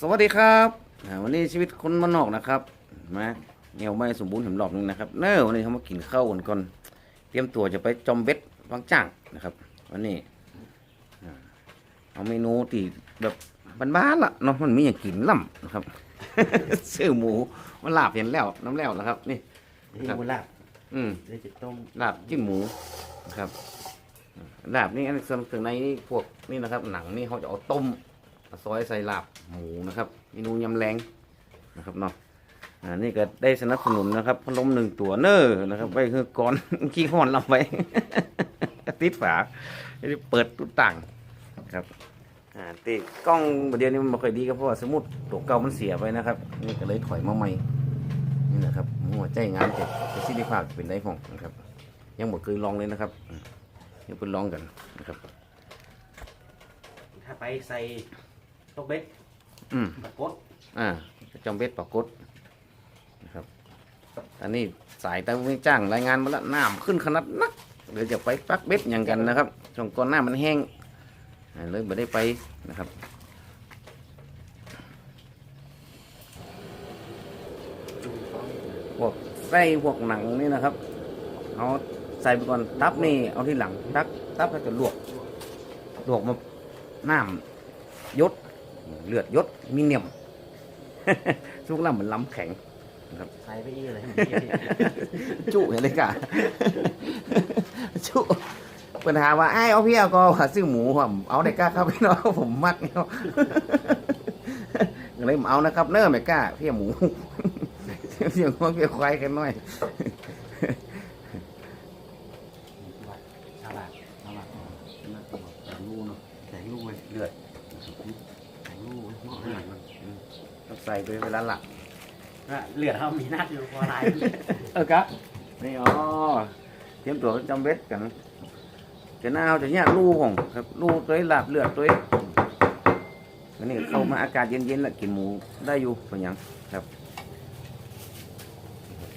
สวัสดีครับอ่าวันนี้ชีวิตคนบ้านนอกนะครับมาเงียวไม่สมบูรณ์เห็นรอบหนึงนะครับเน้อวันนี้เขามากินข้าวกันก่อนเตรียมตัวจะไปจอมเบ็ดบางจ้างนะครับ วันนี้อ่าเอาเมนูที่แบบบ้านๆละเนาะมันมีอย่างกินล่ำนะครับซื้อหมูมาลาบเห็นแล้วน้ำแล้วนะครับ นี่นี่มันลาบ อืมเลยจะต้มลาบจิ้มหมูนะครับลาบนี่อันส่วนเครื่องในนี่พวกนี่นะครับ หนังนี่เขาจะเอาต้มมา ซอยใส่ลาบหมูนะครับเมนูยำแรงนะครับเนาะอ่านี่ก็ได้สนับสนุนนะครับพัดลมหนึ่งตัวเนอร์นะครับไว้คือก่อน ขี้ห้อนลำไว้ ติดฝาเปิดตุ้ต่างครับอ่าติดกล้องประเดี๋ยวนี้มันไม่ค่อยดีก็เพราะว่าสมมุดตัวเก่ามันเสียไปนะครับ นี่ก็เลยถอยมาใหม่นี่นะครับหัวใจงานเจ็บประสิทธิภาพเป็นได้ของนะครับ ยังบ่เคยลองเลยนะครับอืมเดี๋ยวไปลองกันนะครับ ถ้าไปใส่ กเบ็ดอืมปรากฏอ่าจอมเบ็ดปรากฏนะครับ อันนี้สายตะวันจ้างรายงานมาแล้วน้ำขึ้นขนาดนักเดี๋ยวจะไปปักเบ็ดอย่างกันนะครับช่วงก่อนหน้ามันแห้งอ่าเลยไม่ได้ไปนะครับพวกไส้พวกหนังนี่นะครับ เอาใส่ไปก่อนตับนี่เอาที่หลังตักตับแล้วจะลวกลวกมาน้ำยศ เลือดยศมีเนียมทุกลำเหมือนล้ำแข็งใส่ไปอีกเลยจุเห็นเลยกะจุปัญหาว่าไอ้ายเอาพี่เอาก็ว่าซื้อหมูผมเอาได้กล้าครับพี่น้องผมมักเนาะก็เลยเอานะครับ เน้อไม่กล้าพี่หมูเสียงว่าพี่ควายกันหน่อย สลัดสลัด ใส่ลูเนาะ ใส่ลูกเลย เลือด ใส่ลูกหม้อหน่อยมัน ต้องใส่ ไปเวลาหลักเหลือดเขามีนัดอยู่พอลายเออครับนี่อ๋อเตรียมตัวจำเบ็ดกันจะหน้าเอาจะเนี่ยลูของครับลูตัวหลับเลือดตัวอันนี้เข้ามาอากาศเย็นๆแล้วกินหมูได้อยู่เป็นหยังครับ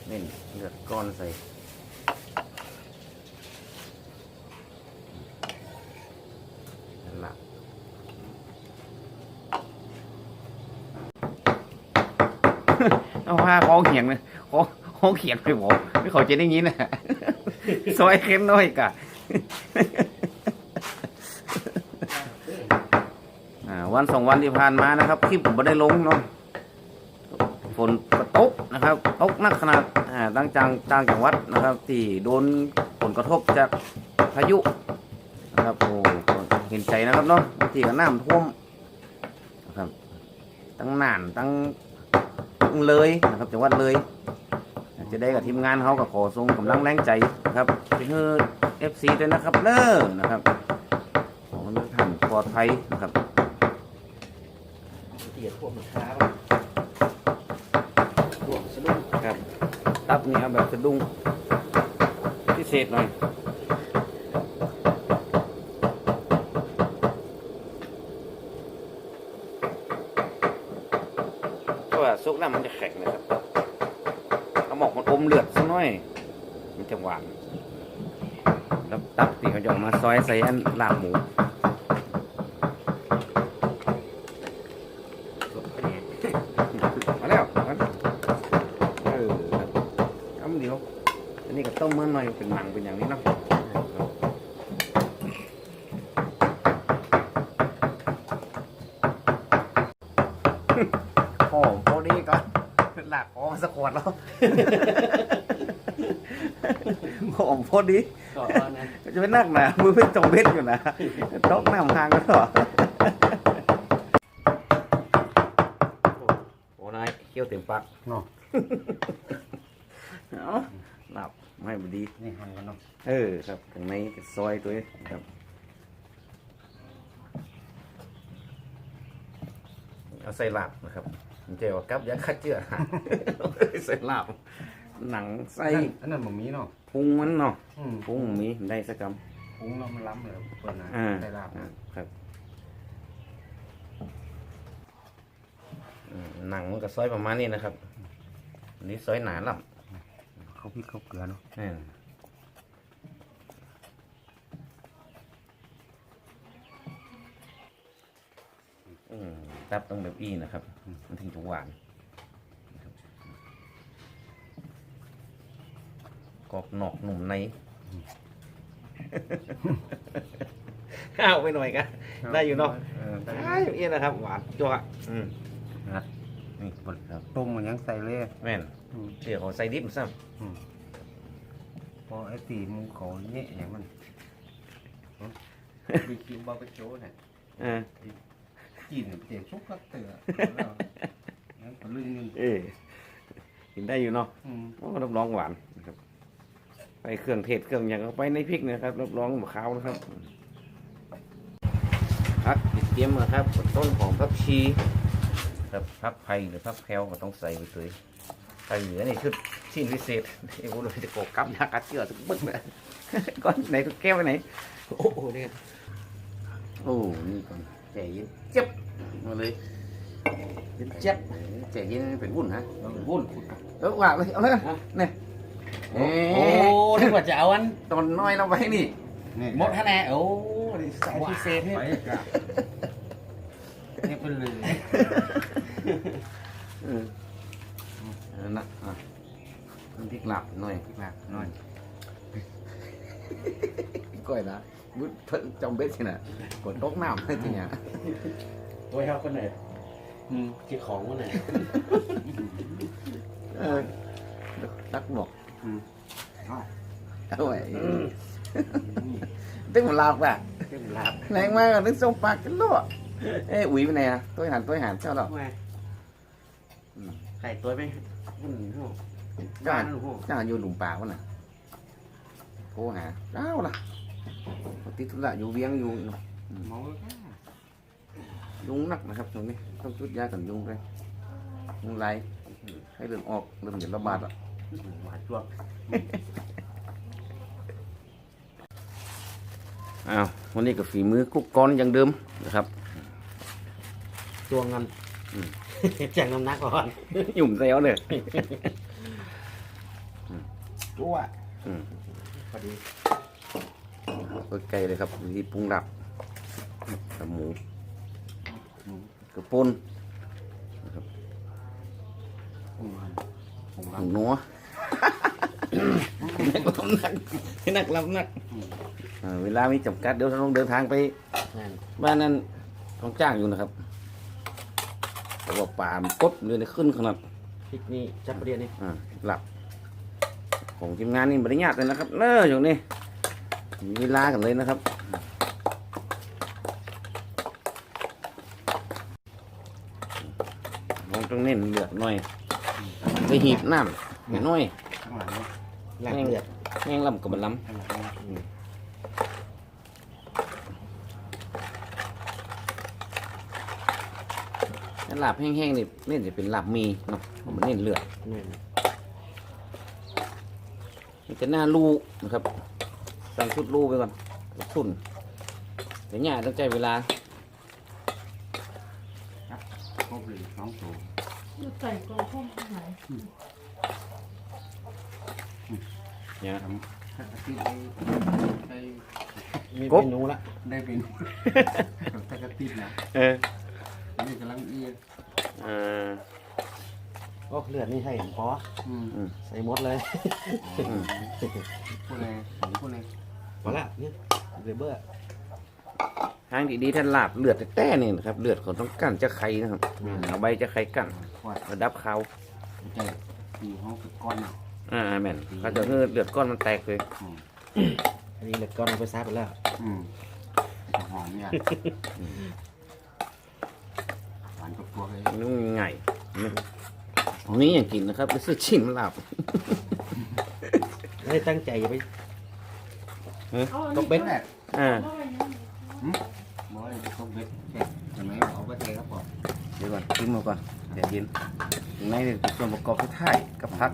เน่นเลือดก้อนใส่ เอาผ้าคอเขียงเลยคอคอเขียงไปบอกไม่เขาจะได้ยินนะซอยเข้มน้อยกะอ่าวันสองวันที่ผ่านมานะครับคลิปผมไม่ได้ลงเนาะฝนก็ตกนะครับตกหนักขนาดอ่าตั้งจังต่างจังหวัดนะครับ ที่โดนผลกระทบจากพายุนะครับโอ้เห็นใจนะครับเนาะที่ก็น้ำท่วมนะครับตั้งนานตั้ง เลยนะครับจังหวัดเลย จะได้กับทีมงานเขาก็ขอส่งกำลังแรงใจนะครับเป็นเพื่อเอฟซีด้วยนะครับเน้อนะครับขอให้ทุกท่านปลอดภัยนะครับเตียดพวกมันค้าพวกสะดุ้งครับตับนี่เอาแบบสะดุ้งพิเศษหน่อยเพราะว่าซุกแล้วมันจะแข็งนะครับเอาหมอกมันอมเลือดสักหน่อย มันจะหวาน แล้วตับที่เขาจะเอามาซอยใส่อันลาบหมูมาแล้วมาเออครับทำเดียว อันนี้ก็ต้มมื่อหน่อยเป็นหนังเป็นอย่างนี้เนาะหอมพอดีก่อนหลักอ๋อ สะกวดแล้วหอมพอดีก่อนนะจะเป็นนักหนามือเป็นจงเบ็ดอยู่นะตกน้ำหางก็ต่อโอ้นายเคี้ยวเต็มปากเนาะเอาหลับไม่บดีนี่หั่นกันเนาะเออครับข้างในซอยตัวนี้ครับเอาใส่ลาบนะครับ มันจะว่ากับยาคัดเจือใส่ลาบ หนังไส้อันนั้นมันมีเนาะพุงมันเนาะอืมพุงมีได้สักกพุงเรามันล้ำเลยเปิดนะำอ่าใส่ลาบอ่าครับอืมหนังมันก็ซอยประมาณนี้นะครับอันนี้ซอยหนาลเขาพริกเขาเกลือเนาะำอ่าอืม ม ตับต้องแบบอี้นะครับ มันถึงจะหวานนะครับกรอบนอกหนุ่มในข้าวไปหน่อยกันได้อยู่เนาะเออได้ได้อยู่เอี้ยนะครับ หวานจั่วอืมนะนี่บดครับต้มมันยังใส่เลยแม่นอืมเดี๋ยวเขาใส่ดิบซ้อืมพอไอ้ตีหมูเขาเนี่ยอย่างมันดีคิวบาร์บีคิวเนี่ยำเออ กินเตี๋ยวชุกก็เตือแล้วก็ลึงนึงเออกินได้อยู่เนาะอืมโอ้รับรองหวานนะครับ ไปเครื่องเทศเครื่องอย่างเอาไปในพริกนะครับรับรองหมะขาวนะครับพักติดเตรียมนะครับต้นหอมพักชีครับพักไผ่หรือพักแพรวก็ต้องใส่ไปเลยใส่เหลือนี่คือชิ้นพิเศษไอ้พวกเราจะโกกับยากัดเชือกทุกบึ้งเลยก้อนไหนทุกแก้วไปไหน โอ้โหเนี่ยโอ้นี่ก่อน แจ่เย็นเจ็บมาเลยเย็นเจ็บแจ่เย็นเป็นวุ่นฮะเป็นวุ่นเออว่าเลยเอาเลยเนี่ยโอ้นึกว่าจะเอาอันตอนน้อยเราไว้นี่นี่หมดฮะแน่โอ้ใส่พิเศษให้ไปกะนี่เป็นเลยเออเออนะอะเพิ่มพริกหลับหน่อยพริกหลักหน่อยก้อยนะ มุดเพิ่งจำเบ็ดสินะกดตกน้ำให้ทีเนี้ยตัวเขาคนไหนอืมที่ของคนไหนเออตักบอกอืมเอาเอาไว้ตึ้งมันลาบอะเต็มลาบแรงมากอะนึกส่งปากกันรั่วเอ้ยอุ๋ยไปไหนอะตัวหันตัวหันเจ้าหรอมาไข่ตัวไหมมันหัวเจ้าหันหัวเจ้าหันอยู่หลุมป่าวะน่ะโทรหาเจ้าล่ะ ติดธุระอยู่เวียงอยู่เมาแล้วก็ยุงหนักนะครับตรงนี้ต้องจุดยากันยุงเลยยุงไรให้เริ่มออกเริ่มเห็นระบาดแล้วหวานจ้วงอ้าววันนี้กับฝีมือกุ๊กก้อนอย่างเดิมนะครับจ้วงเงินอืมแจงน้ำหนักก่อนหยุ่มใส่เอาเลยจ้วอืมพอดี ก็ไกลเลยครับวิธีปรุงดับกับหมูกระปุนอืมผมหรัมูนัวนักลำนักนักลำนักอ่าเวลามีจำกัดเดี๋ยวเราต้องเดินทางไปนั่นบ้านนั้นต้องจ้างอยู่นะครับแต่ว่าป่ามันกดเลยนะขึ้นขนาดพริกนี่จับประเดี๋ยวนี้อ่าหลับของทีมงานนี่บริญาตเลยนะครับเนอะอย่างนี้มีเวลากันเลยนะครับลองต้องเน้นเลือดหน่อยไปหีบน้ำหน่อยข้างหลังนี่แหลกเลือดแห้งลำกับมันลข้างหลังนี่ำถ้าลาบแห้งๆนี่เน้นจะเป็นลาบมีเนาะเพราะมันเน้นเลือดนี่มันจะหน้าลูนะครับ สั่งชุดลูไปก่อนชุนเดี๋ยวเนี่ยต้องใจเวลาก็เป็นสองตัวใส่กล่องข้าวไหนเนี่ยทำถ้าที่ได้ได้มีกบเมนูละได้เป็นถ้ากระติบนะเออนี่กำลังเอียดเออโอ้เลือดนี่ให้ผมพออืมใส่หมดเลยอืมผู้ใดของผู้ใด พอละเนี่ยเรเบอร์ทางดีๆท่านลาบเลือดแต้ๆนี่นะครับ เลือดเขาต้องกั้นจะไข่นะครับเอาใบจะไข่กั้นขวดระดับเขาใจตีห้องคือก้อนเนาะอ่าแม่นเขาจะเลือดเลือดก้อนมันแตกเลยอืมอันนี้เลือดก้อนเอาไปซับไปแล้วอืมหอมเนี่ยหวานกับตัวเลยนี่มันง่ายนะตรงนี้อย่างกินนะครับไปซื้อชิ้นมาลาบไม่ได้ตั้งใจจะไป เอาตกเบ็ดแรกอ่าบอยต้องเบ็ดแค่ทำไมเอาไปเทครับผมเดี๋ยวก่อนกินมาก่อนเดี๋ยวเย็นข้างในนี่เป็นส่วนประกอบที่ท้ายกับผัก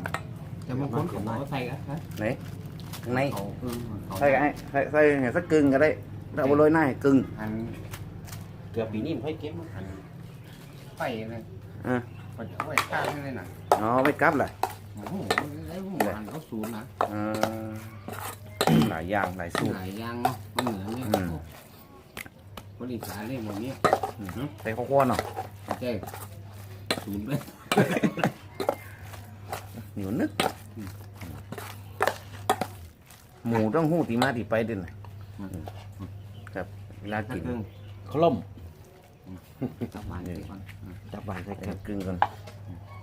จะมาค้นของเอาใส่กันฮะไหนข้างในเขาเออเขาใส่ไอ้ใส่ใส่ให้สักกึ่งก็ได้แล้วเอาไปโรยหน้าให้กึ่งอันเกือบปีนี้มันค่อยเก็บมาอันไฟเลยอ่าก็จะเอาไว้ข้างให้เลยนะอ๋อไม่กลับเลยโอ้โหไอ้หมูหันเขาศูนย์นะอ่า หลายอย่างหลายสูตร หลายอย่างเนาะมันเหมือนเนี่ยอืมคนอีสานเนี่ยหมดนี้ใส่ข้าวคั่วเนาะใช่ศูนย์เลยเหนียวนึก หมูต้องหู้ตีมาตีไปเด่นครับเวลาถ้ากินเครื่องขล่มจับหวานไปก่อนจับหวานใส่ใส่กันกึ่งก่อน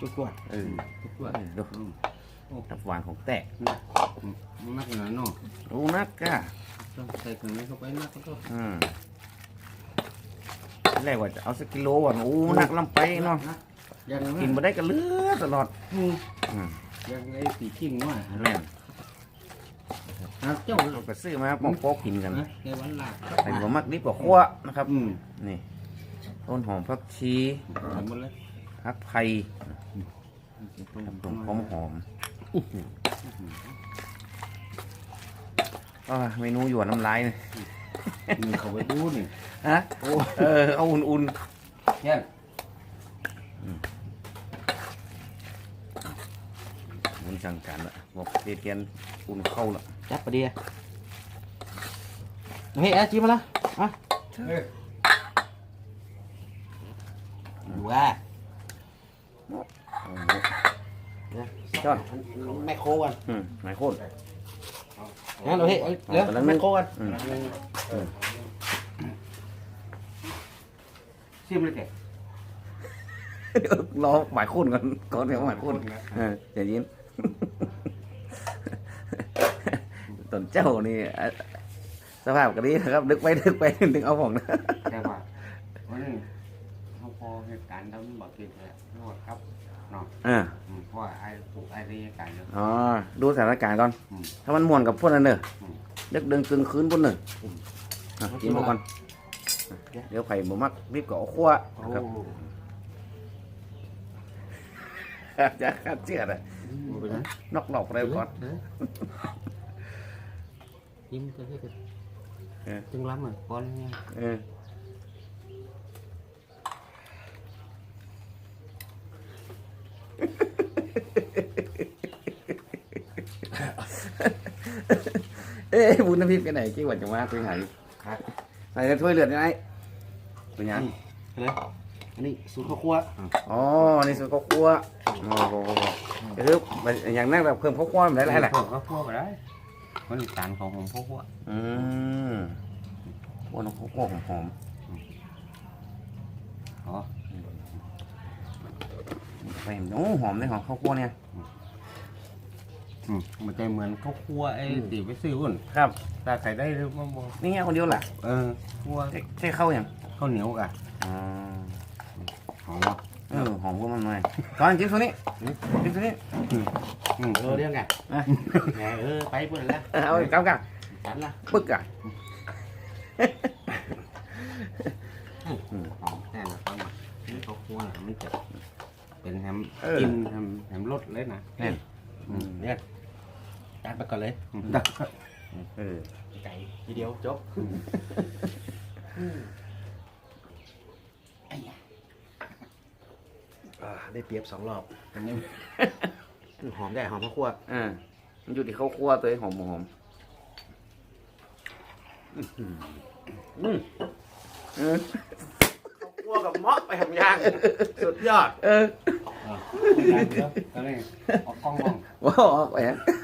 จุดจวดเออ ทุกตัวดู ตับหวานของแตกนักหนาเนาะรู้นักก้าต้องใส่เครื่องนี้เข้าไปนักก็อืมแรกว่าจะเอาสักกิโลว่ะโอ้นักลำไปเนาะยังกินมาได้ก็เหลือตลอดอืมอืมยังไอ้สีกิ้งว่าแม่นครับเจ้าเราไปซื้อมาปอกปอกกินกันนะแกวันหลักใส่หัวมักดิบกว่าคั่วนะครับอืมนี่ต้นหอมผักชีทำหมดเลยผักไผ่ครับต้นหอมหอม อ่าเมนูหยวนน้ำลายเลยมีเขาไปดูนี่ฮะเออเอาอุ่นแค่นๆมันจังกันละบอกเตียนอุ่นเข้าละจับปะเดียเฮ้ยอาจิ้มมาละอะเฮ้ยดูว่าโอ้โหจอดแมคโครกันอืมหมายโคตรงั้นเราเฮ้ยเอาเดี๋ยวเอาไปแล้วแมคโครกันอืมซิมเลยแกรอหมายโคนก่อนก่อนเดี๋ยวหมายโคนเอออย่ายิ้มตนเจ้านี่อะสภาพก็ดีนะครับดึกไปดึกไปดึกเอาของนะแต่ว่าวันนี้เขาพอเหตุการณ์ทำบักกินเลยนวดครับ เนาะอ่าอืมเพราะว่าไอ้ปลูกไอ้เรียกันเนาะอ๋อดูสถานการณ์ก่อน อืม ถ้ามันม่วนกับพวกนั้นเนอะอืมดึกเดินกลางคืนพวกนั้นอะกินพวกกันเดี๋ยวไผ่บ่มักรีบก็เอาขั้วโอ้นะครับจะขาดเชือดอะไปนะนอกหลอกเร็วก่อน ยิ้มไปให้กันเออ จึงล้ำอะก้อนเนี่ยเออ เอ้ยบุญน้ำพริกกันไหนกี่วันจะมาคุยหายใส่ในถ้วยเลือดยังไงเป็นยังเลยอันนี้สูตรข้าวคั่วอ๋อนี่ส่วนข้าวคั่วโอ้โหก็คืออย่างนั้นแบบเพิ่มข้าวคั่วมันได้ไรแหละพวกก็พวกไปได้คนอีสานของผมพวกพวกอืมคั่วน้ำข้าวคั่วหอมอ๋อๆไปโอ้หอมเลยหอมข้าวคั่วเนี่ย อืมมันจะเหมือนข้าวคั่วไอ้ตีไปซื้ออุ่นครับแต่ใส่ได้หรือไม่บอกนี่ไงคนเดียวแหละเออคั่วใช่ใช่ข้าวยังข้าวเหนียวอะอ๋อหอมเนาะเออหอมกว่ามันหน่อยตอนจิ้มตัวนี้จิ้มตัวนี้อืมเออเรื่องไงอะแหมเออไปปุ่นแล้วเออเอาอีกเก้ากันฉันละปึ๊กอะหอมแน่นอนครับนี่ข้าวคั่วน่ะมันจะเป็นแฮมเออกินแฮมแฮมรสเลยนะแน่นอืมเนี่ย จัดไปก่อนเลยอืมเออไก่ทีเดียวจบอ่าได้เปรียบสองรอบอันนี้หอมได้หอมข้าวคั่วอ่ามันอยู่ที่ข้าวคั่วตัวหอมหอมอืมเออข้าวคั่วกับเมาะไปทำย่าง สุดยอด เออตอนนี้เอากล้องมองว้าวออกไปฮะเ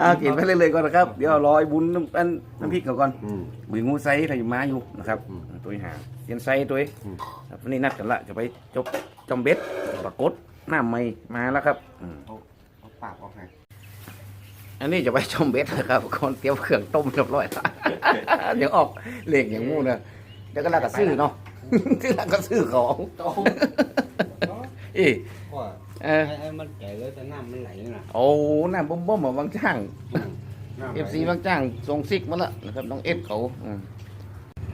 อากินไปเรื่อยๆก่อนนะครับ เดี๋ยวรอไอ้บุญน้ำอันน้ำพริกก่อนอืม บุยงูไซถ้าอยู่มาอยู่นะครับอืมตัวหางเตียนไซตัวอืม ครับวันนี้นัดกันละจะไปจบจอมเบ็ดปรากฏหน้าไม่มาแล้วครับอืมเอาเอาปากออกไงอันนี้จะไปชมเบ็ดนะครับก่อนเตรียมเครื่องต้มเรียบร้อยเดี๋ยวออกเหล็กอย่างงู้นะเดี๋ยวก็ลากกระซื้อเนาะ ที่ลากกระซื้อของอีว่า เออไอ้ไอ้มันแก่เลยแต่น้ำมันไหลน่ะโอ้น้ำบ่มบ่มๆบางช่างน้ำไหลเอฟซีบางจ้างส่งซิกมาแล้วนะครับน้องเอสเขาอืม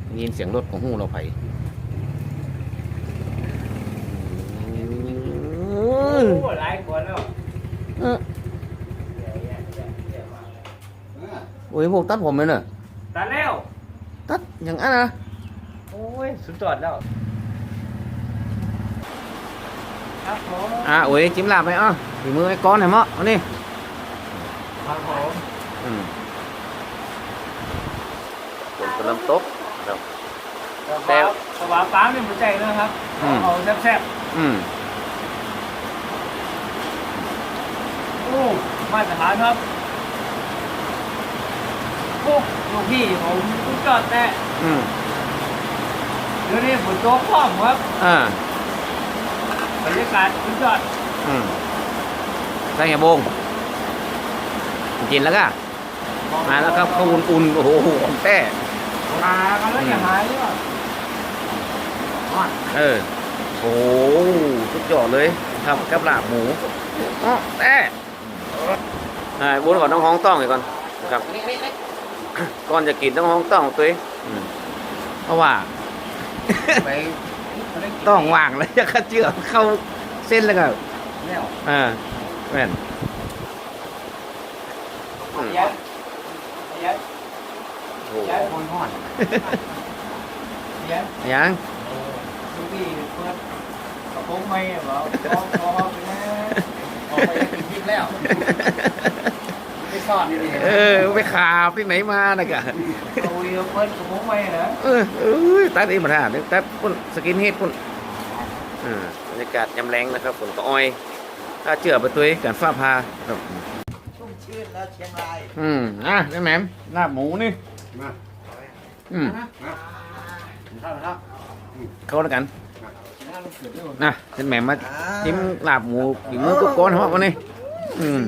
ได้ยินเสียงรถของหูเราไผ่หลายคนแล้วเออโอ้ยพวกตัดผมเลยเนอะตัดแล้วตัดอย่างนั้นนะโอ้ยสุดยอดแล้ว ครับผมอะโอ้ยจิ้มลาบไหมอะฝีมือไอ้ก้อนไหนมั้งเอานี่ครับผมอืมฝนกำลังตกครับแต่แต่สวาป้าเนี่ยมันใจนะครับอืมเอาแซ่บอืมๆโอ้มาตรฐานครับโอ้ลูกพี่ผมสุดยอดแต่อืมเดี๋ยวนี้ฝนตกพร้อมครับอ่า บรรยากาศสุดยอดอืมใส่ไงบงกินแล้วก็มาแล้วครับข้าวอุ่นๆโอ้โหของแต้มากันแล้วอย่าหายด้วยเออโอ้โหสุดยอดเลยครับกับลาบหมูอ๋อแต่อ่าบุญก่อนต้องห้องต้องก่อนครับก่อนจะกินต้องห้องต้องตัวเองเพราะว่าไป ต้องวางแล้วจะกระเจือกเข้าเส้นแล้วก็แล้วอ่าแม่นอืมเย็นเย็นโอ้โหคนห่อนเย็นยังลูกพี่เปิดกระโปรงไม่เหรอพอพอไปนะออกไปกินพริกแล้วไม่ซ่อนนี่เออไปขาบที่ไหนมานะกะ โอ้ยเปิดกระโปรงไม่เหรอเออเออตัดเองมาท่าเดี๋ยวตัดพุ่นสกินเฮดพุ่นอ่าบรรยากาศยำแรงนะครับฝนก็อ้อย ถ้าเจือไปตัวเองกันฟ้าพาครับชุ่มชื่นแล้วเชียงรายอืมอะนี่แหมมลาบหมูนี่มาอืมเข้าแล้วเข้าแล้วกันน่ารู้สึกด้วยนะเป็นแหมมมาจิ้มลาบหมูกินมือกุ๊กก้อนเหรอวะนี่อืม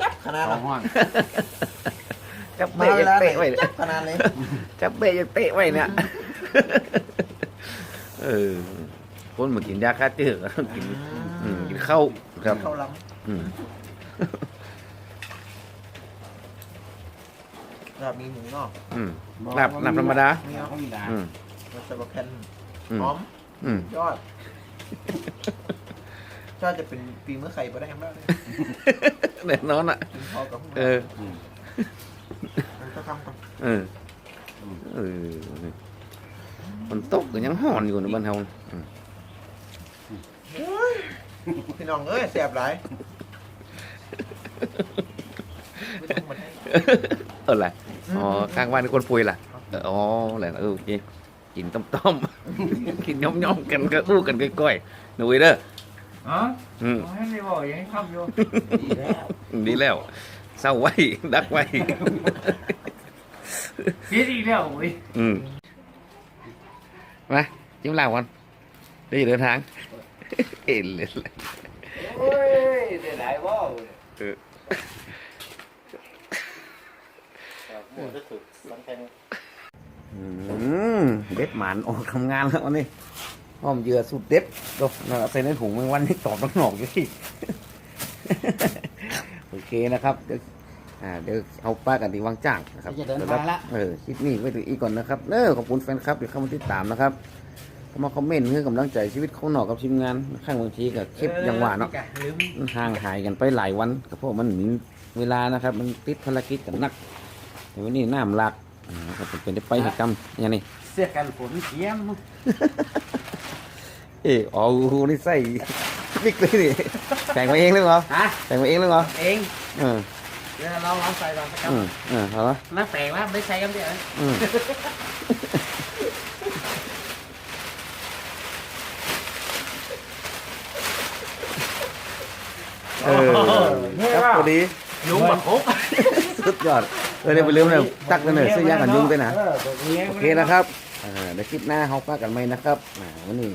จับขนาดห่อน จับเบะยังเตะไว้เลยจับขนาดเลยจับเบะยังเตะไว้เนี่ยเออคนมากินยาฆ่าเจือกต้องกินอืมกินข้าวครับเข้าล้อืมลาบมีหมูเนาะอืมลาบลาบธรรมดามีธรรมดาอืมมันจะมาแผ่นอืมหอมอืมยอดยอดจะเป็นปีเมื่อไข่ไปได้กันบ้างเลยแน่นอนอะกินพอกับเออ มันก็ทำกันเออเออมันตกก็ยังห่อนอยู่ในบ้านเฮาอืมพี่น้องเอ้ยแสบหลายไม่ต้องมาให้เอออะไรอ๋อข้างบ้านมีคนป่วยล่ะเอออ๋ออะไรเออโอเคกินต้มต้มๆกินย่อมย่อมๆกันก็อู้กันก้อยๆหนุ่ยเด้อฮะอืม ให้ไม่บอกยังทำอยู่ ดีแล้ว เศร้าไว้ดักไว้เสียอีกแล้วโอ้ยอืมมาจิ้มเหล้ากันเดี๋ยวจะเดินทาง เอ็นเลยโอ้ยเดี๋ยวไหนวะเออหมูจะสุดสังแทงอืมเด็ดหมานออกทำงานแล้ววันนี้หอมเหยื่อสุดเด็ดก็นั่นแหละใส่ในถุงแมงวันนี่ตอบต้องหนอกอยู่ที่ โอเคนะครับเดี๋ยว อ่าเดี๋ยวเอาป้ากันที่วางจ้างนะครับจะเดินทางละ เออคลิปนี้ไว้ถึงอีกก่อนนะครับเออขอบคุณแฟนคลับที่เข้ามาติดตามนะครับเข้ามาคอมเมนต์เพื่อกำลังใจชีวิตเขาหนอกกับทีมงานข้างบางทีกับคลิปอย่างว่าเนาะ ลืม มันห่างหายกันไปหลายวันก็เพราะมันมีเวลานะครับ มันติดภารกิจกันนักแต่วันนี้น้ำหลักอ่าก็เป็นได้ไปเหตุกรรมอย่างนี้เสื้อกันฝนเขียมเอออ๋อนี่ใส่บิ๊กเลยนี่แต่งมาเองเลยเหรอฮะแต่งมาเองเลยเหรอเอง เออ เดี๋ยวเราลองใส่ลองสักคอืมเออเอาละมาแปลงแล้วไม่ใช่กันเดียวอืมเออครับพอดียุงแบบโคกสุดยอดเออเดี๋ยวไปลืมเลยตักกันเลยซื้อยากันยุงด้วยนะเออแบบนี้โอเคนะครับเออเดี๋ยวคลิปหน้าเขาป้ากันไหมนะครับอ่าวันนี้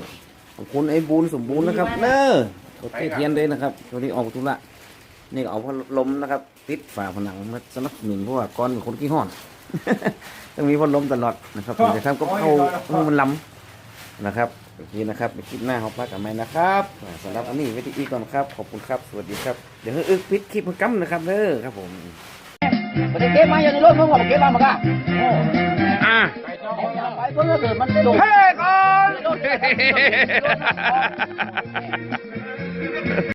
ขอบคุณไอ้บูนสมบูรณ์นะครับเนอะโอเคเทียนเลยนะครับวันนี้ออกธุระนี่ก็เอาพัดลมนะครับ ติดฝาผนังมาสนับสนุนเพราะว่าก้อนเป็นคนขี้ห่อน ต้องมีพัดลมตลอดนะครับถึงจะทำก็เข้าให้มันล้ำนะครับโอเคนะครับในคลิปหน้าเขาป้ากันไหมนะครับอ่าสำหรับอันนี้ไว้ที่อีกก่อนครับ ขอบคุณครับ สวัสดีครับ เดี๋ยวให้อึกปิดคลิปมันกัมนะครับเด้อครับผมมันจะเก็บมาอย่างในรถมึงบอกเก็บมามาก้าอ่าไปเพื่อเกิดมันโดดเฮ้ก่อน